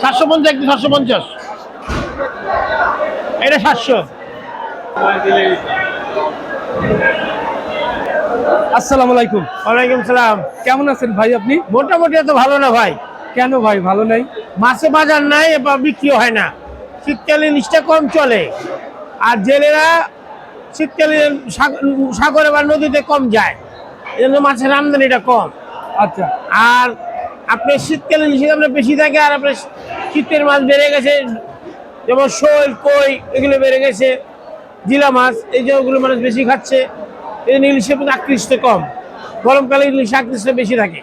সাতশো পঞ্চাশ একটু সাতশো পঞ্চাশ। এটা সাতশো। আসসালামু আলাইকুম। ওয়ালাইকুম সালাম। কেমন আছেন ভাই আপনি? মোটামুটি এত ভালো না ভাই। কেন ভাই ভালো নাই? মাছে বাজার নাই এবার বিক্রি হয় না। শীতকালে নিচটা কম চলে। আর জেলেরা শীতকালে সাগ- সাগরে বা নদীতে কম যায়। এই জন্য মাছের আমদানিটা কম। আচ্ছা। আর আপনি শীতকালে নিষেধ আপনার বেশি থাকে আর আপনার শীতের মাছ বেড়ে গেছে যেমন শোল কই এগুলো বেড়ে গেছে জিলা মাছ এই যে ওগুলো মানুষ বেশি খাচ্ছে। এই জন্য ইলিশের প্রতি আকৃষ্ট কম। গরমকালে ইলিশ আকৃষ্ট বেশি থাকে।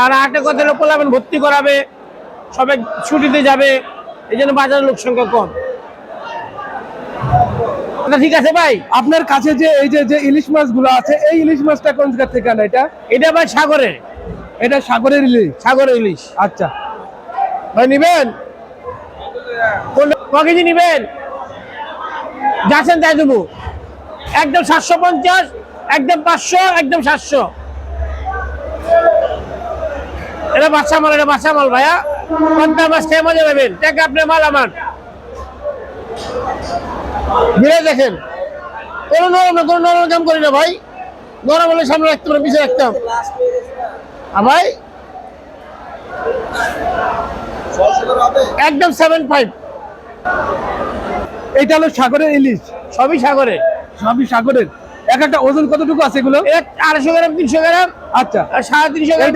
আর আরেকটা কথা হলো পোলাবেন ভর্তি করাবে সবাই ছুটিতে যাবে এই জন্য বাজারের লোক সংখ্যা কম। ঠিক আছে ভাই? আপনার কাছে যে এই যে যে ইলিশ মাছগুলো আছে এই ইলিশ মাছটা কোন জায়গা থেকে আনা এটা? এটা ভাই সাগরের। এটা সাগরের ইলিশ। সাগরের ইলিশ। আচ্ছা। ভাই নিবেন? ক কেজি নিবেন? যাচ্ছেন তাই দেবো। একদম সাতশো পঞ্চাশ একদম পাঁচশো একদম সাতশো। এটা বাচ্চা মাল এটা বাচ্চা মাল ভাইয়া। পঞ্চাশ মাস খেয়ে মজা নেবেন দেখ আপনি মাল আমার। ঘুরে দেখেন। কোনো নরম না কোনো নরম কাম করি না ভাই। নরম হলে সামনে রাখতে পারে পিছিয়ে রাখতাম ভাই একদম সেভেন ফাইভ এটা হলো সাগরের ইলিশ। সবই সাগরে। সবই সাগরের। এক একটা ওজন কতটুকু আছে এগুলো? আড়াইশো গ্রাম তিনশো গ্রাম। আচ্ছা। সাড়ে তিনশো গ্রাম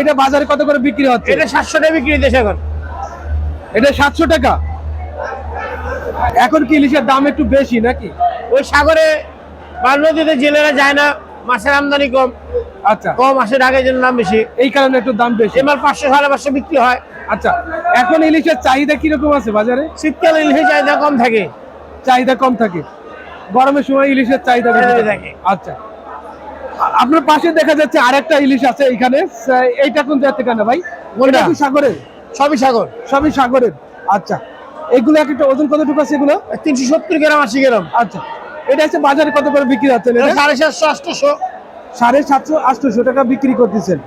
এটা বাজারে কত করে বিক্রি হচ্ছে? এটা সাতশো টাকা বিক্রি দিতেছে এখন। এটা সাতশো টাকা। এখন কি ইলিশের দাম একটু বেশি নাকি? ওই সাগরে বা নদীতে জেলেরা যায় না। মাছের আমদানি কম। আচ্ছা। কম আসে ঢাকায় জন্য দাম বেশি। এই কারণে একটু দাম বেশি। এবার পাঁচশো সাড়ে পাঁচশো বিক্রি হয়। আচ্ছা এখন ইলিশের চাহিদা কীরকম আছে বাজারে? শীতকালে ইলিশের চাহিদা কম থাকে। চাহিদা কম থাকে। গরমের সময় ইলিশের চাহিদা বেশি বেশি থাকে। আচ্ছা। আপনার পাশে দেখা যাচ্ছে আরেকটা ইলিশ আছে এখানে। এইটা কোন জায়গা থেকে না ভাই কি সাগরের? সবই সাগর। সবই সাগরের। আচ্ছা। এগুলো একটা ওজন কতটুকু আছে এগুলো? তিনশো সত্তর গ্রাম আশি গ্রাম। আচ্ছা। এটা হচ্ছে বাজারে কত করে বিক্রি হচ্ছে সাড়ে সাতশো আটশোশো। সাড়ে সাতশো আটশোশো টাকা বিক্রি করতেছেন।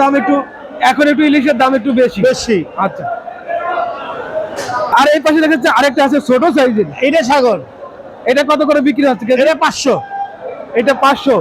দাম একটু এখন একটু ইলিশের দাম একটু বেশি। বেশি। আচ্ছা। আর এই পাশে দেখাচ্ছে আরেকটা আছে ছোট সাইজের। এটা সাগর এটা কত করে বিক্রি হচ্ছে? এটা পাঁচশো। এটা পাঁচশো।